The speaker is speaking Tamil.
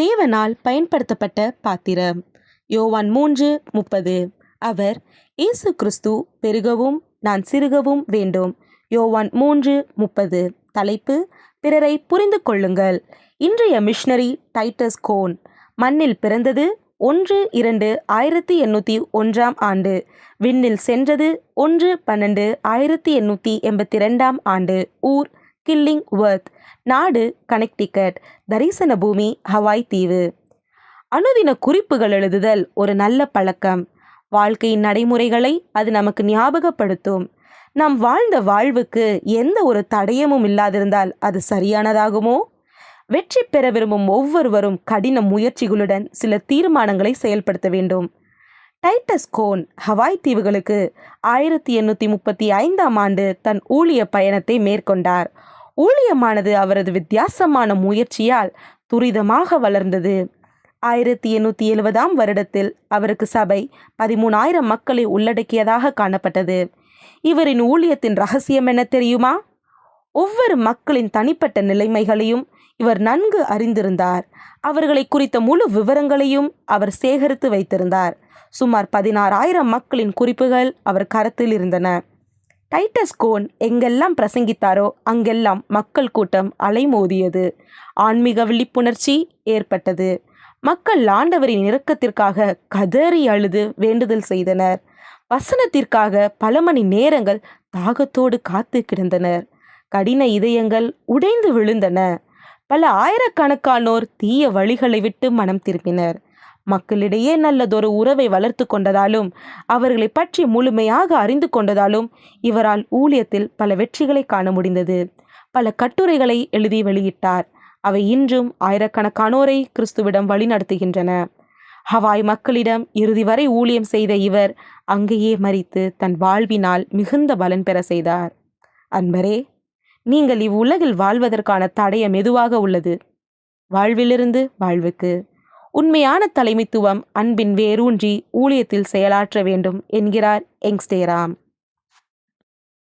தேவனால் பயன்படுத்தப்பட்ட பாத்திரம். யோவான் மூன்று முப்பது. அவர் இயேசு கிறிஸ்து பெருகவும் நான் சிறுகவும் வேண்டும். யோவான் மூன்று முப்பது. தலைப்பு பிறரை புரிந்து கொள்ளுங்கள். இன்றைய மிஷனரி டைட்டஸ் கோன் மண்ணில் பிறந்தது ஒன்று இரண்டு ஆயிரத்தி எண்ணூற்றி ஒன்றாம் ஆண்டு. விண்ணில் சென்றது ஒன்று பன்னெண்டு ஆயிரத்தி எண்ணூற்றி எண்பத்தி ரெண்டாம் ஆண்டு. ஊர் கில்லிங் வர்த் நாடு கனெக்டிகட் தரிசன பூமி ஹவாய் தீவு. அணுதின குறிப்புகள் எழுதுதல் ஒரு நல்ல பழக்கம். வாழ்க்கையின் நடைமுறைகளை அது நமக்கு ஞாபகப்படுத்தும். நாம் வாழ்ந்த வாழ்வுக்கு எந்த ஒரு தடயமும் இல்லாதிருந்தால் அது சரியானதாகுமோ? வெற்றி பெற விரும்பும் ஒவ்வொருவரும் கடின முயற்சிகளுடன் சில தீர்மானங்களை செயல்படுத்த வேண்டும். டைட்டஸ் கோன் ஹவாய் தீவுகளுக்கு ஆயிரத்தி எண்ணூற்றி முப்பத்தி ஐந்தாம் ஆண்டு தன் ஊழிய பயணத்தை மேற்கொண்டார். ஊழியமானது அவரது வித்தியாசமான முயற்சியால் துரிதமாக வளர்ந்தது. ஆயிரத்தி எண்ணூற்றி எழுபதாம் வருடத்தில் அவருக்கு சபை பதிமூணாயிரம் மக்களை உள்ளடக்கியதாக காணப்பட்டது. இவரின் ஊழியத்தின் ரகசியம் என்ன தெரியுமா? ஒவ்வொரு மக்களின் தனிப்பட்ட நிலைமைகளையும் இவர் நன்கு அறிந்திருந்தார். அவர்களை குறித்த முழு விவரங்களையும் அவர் சேகரித்து வைத்திருந்தார். சுமார் பதினாறாயிரம் மக்களின் குறிப்புகள் அவர் கரத்தில் இருந்தன. டைட்டஸ் கோன் எங்கெல்லாம் பிரசங்கித்தாரோ அங்கெல்லாம் மக்கள் கூட்டம் அலைமோதியது. ஆன்மீக விழிப்புணர்ச்சி ஏற்பட்டது. மக்கள் ஆண்டவரின் இரக்கத்திற்காக கதறி அழுது வேண்டுதல் செய்தனர். வசனத்திற்காக பல மணி நேரங்கள் தாகத்தோடு காத்து கிடந்தனர். கடின இதயங்கள் உடைந்து விழுந்தன. பல ஆயிரக்கணக்கானோர் தீய வழிகளை விட்டு மனம் திரும்பினர். மக்களிடையே நல்லதொரு உறவை வளர்த்து கொண்டதாலும் அவர்களை பற்றி முழுமையாக அறிந்து கொண்டதாலும் இவரால் ஊழியத்தில் பல வெற்றிகளை காண முடிந்தது. பல கட்டுரைகளை எழுதி வெளியிட்டார். அவை இன்றும் ஆயிரக்கணக்கானோரை கிறிஸ்துவிடம் வழிநடத்துகின்றன. ஹவாய் மக்களிடம் இறுதி வரை ஊழியம் செய்த இவர் அங்கேயே மறித்து தன் வாழ்வினால் மிகுந்த பலன் பெற செய்தார். அன்பரே நீங்கள் இவ்வுலகில் வாழ்வதற்கான தடயம் மெதுவாக உள்ளது? வாழ்விலிருந்து வாழ்வுக்கு. உண்மையான தலைமைத்துவம் அன்பின் வேரூன்றி ஊழியத்தில் செயலாற்ற வேண்டும் என்கிறார் எங்ஸ்டேராம்.